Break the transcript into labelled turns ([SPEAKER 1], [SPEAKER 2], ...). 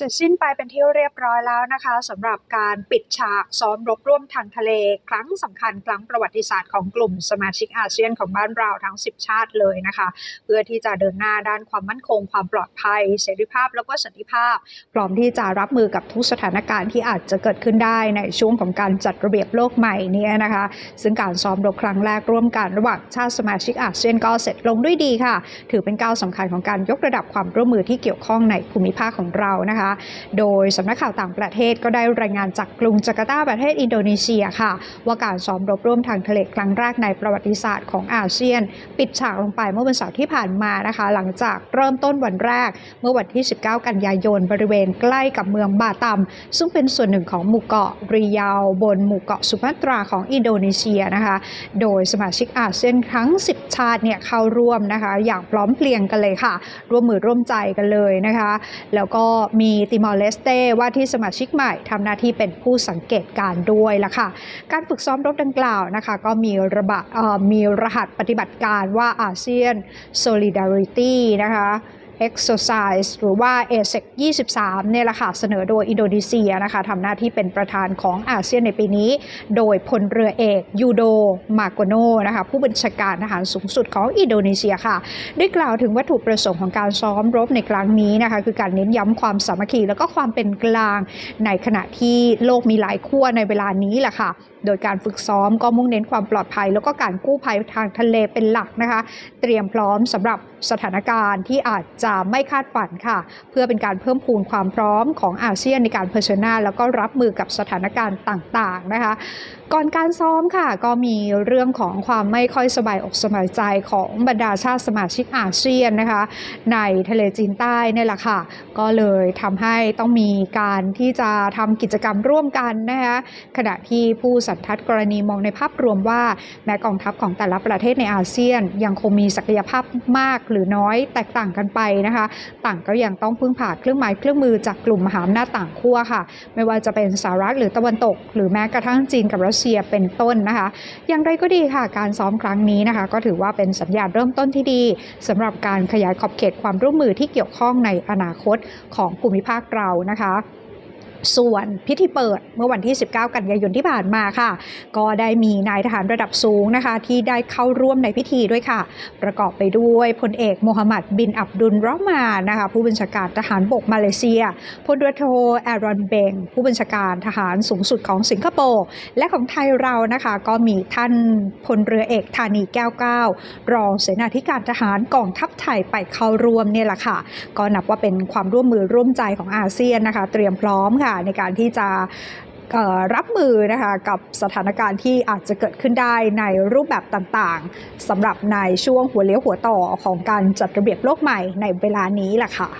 [SPEAKER 1] เสร็จสิ้นไปเป็นที่เรียบร้อยแล้วนะคะสำหรับการปิดฉากซ้อมรบร่วมทางทะเล ครั้งสำคัญครั้งประวัติศาสตร์ของกลุ่มสมาชิกอาเซียนของบ้านเราทั้ง 10 ชาติเลยนะคะ เพื่อที่จะเดินหน้าด้านความมั่นคง ความปลอดภัย เสรีภาพแล้วก็สันติภาพ พร้อมที่จะรับมือกับทุกสถานการณ์ที่อาจจะเกิดขึ้นได้ในช่วงของการจัดระเบียบโลกใหม่นี้นะคะ ซึ่งการซ้อมรบครั้งแรกร่วมกันระหว่างชาติสมาชิกอาเซียนก็เสร็จลงด้วยดีค่ะ ถือเป็นก้าวสำคัญของการยกระดับความร่วมมือที่เกี่ยวข้องในภูมิภาคของเรานะคะโดยสำนักข่าวต่างประเทศก็ได้รายงานจากกรุงจาการ์ตาประเทศอินโดนีเซียค่ะ ว่าการซ้อมรบร่วมทางทะเลครั้งแรกในประวัติศาสตร์ของอาเซียน ปิดฉากลงไปเมื่อวันเสาร์ที่ผ่านมานะคะ หลังจากเริ่มต้นวันแรก เมื่อวันที่ 19 กันยายนบริเวณใกล้กับเมืองบาตัม ซึ่งเป็นส่วนหนึ่งของหมู่เกาะริยาวบนหมู่เกาะสุมาตราของอินโดนีเซียนะคะ โดยสมาชิกอาเซียนทั้ง 10 ชาติเนี่ยเข้าร่วมนะคะ อย่างพร้อมเพรียงกันเลยค่ะ ร่วมมือร่วมใจกันเลยนะคะ แล้วก็มีติมอร์เลสเตว่าที่สมาชิกใหม่ทำหน้าที่เป็นผู้สังเกตการ์ด้วยล่ะค่ะ การฝึกซ้อมรบดังกล่าวนะคะก็มีระบะมีรหัสปฏิบัติการว่าอาเซียน Solidarity นะคะ Exercise หรือว่า ASEC 23เนี่ยแหละค่ะเสนอโดยอินโดนีเซียนะคะทำหน้าที่เป็นประธานของอาเซียนในปีนี้ โดยพลเรือเอกยูโดมาโกโนนะคะผู้บัญชาการทหารสูงสุดของอินโดนีเซียค่ะ ได้กล่าวถึงวัตถุประสงค์ของการซ้อมรบในครั้งนี้นะคะคือการเน้นย้ำความสามัคคีแล้วก็ความเป็นกลางในขณะที่โลกมีหลายขั้วในเวลานี้แหละค่ะโดยการฝึกซ้อมก็มุ่งเน้นความปลอดภัย แล้วก็การกู้ภัยทางทะเลเป็นหลักนะคะ เตรียมพร้อมสำหรับ สถานการณ์ที่อาจจะไม่คาดฝันค่ะ เพื่อเป็นการเพิ่มพูนความพร้อมของอาเซียนในการเผชิญหน้า แล้วก็รับมือกับสถานการณ์ต่างๆนะคะก่อนการซ้อมค่ะก็มีเรื่องของความไม่ค่อยสบายอกสบายใจของบรรดาชาติสมาชิกอาเซียนนะคะในทะเลจีนใต้นี่แหละค่ะ ก็เลยทำให้ต้องมีการที่จะทำกิจกรรมร่วมกันนะคะขณะที่ผู้สันทัดกรณีมองในภาพรวมว่า แม้กองทัพของแต่ละประเทศในอาเซียน ยังคงมีศักยภาพมากหรือน้อยแตกต่างกันไปนะคะ ต่างก็ยังต้องพึ่งพาเครื่องไม้เครื่องมือจากกลุ่มมหาอำนาจต่างขั้วค่ะ ไม่ว่าจะเป็นสหรัฐหรือตะวันตก หรือแม้กระทั่งจีนกับรัสเซียเป็นต้นนะคะ อย่างไรก็ดีค่ะ การซ้อมครั้งนี้นะคะ ก็ถือว่าเป็นสัญญาณเริ่มต้นที่ดีสำหรับการขยายขอบเขตความร่วมมือที่เกี่ยวข้องในอนาคตของภูมิภาคเรานะคะ ส่วนพิธีเปิดเมื่อวันที่ 19 กันยายนที่ผ่านมาค่ะ ก็ได้มีนายทหารระดับสูงนะคะ ที่ได้เข้าร่วมในพิธีด้วยค่ะ ประกอบไปด้วยพลเอกโมฮัมหมัดบินอับดุลรอมานนะคะ ผู้บัญชาการทหารบกมาเลเซียพลเรือโทแอรอนเบง ผู้บัญชาการทหารสูงสุดของสิงคโปร์และของไทยเรานะคะ ก็มีท่านพลเรือเอกธานีแก้วเก้ารองเสนาธิการทหารกองทัพไทยไปเข้าร่วมเนี่ยแหละค่ะ ก็นับว่าเป็นความร่วมมือร่วมใจของอาเซียนนะคะ เตรียมพร้อมค่ะในการที่จะรับมือนะคะกับสถานการณ์ที่อาจจะเกิดขึ้นได้ในรูปแบบต่างๆสำหรับในช่วงหัวเลี้ยวหัวต่อของการจัดระเบียบโลกใหม่ในเวลานี้แหละค่ะ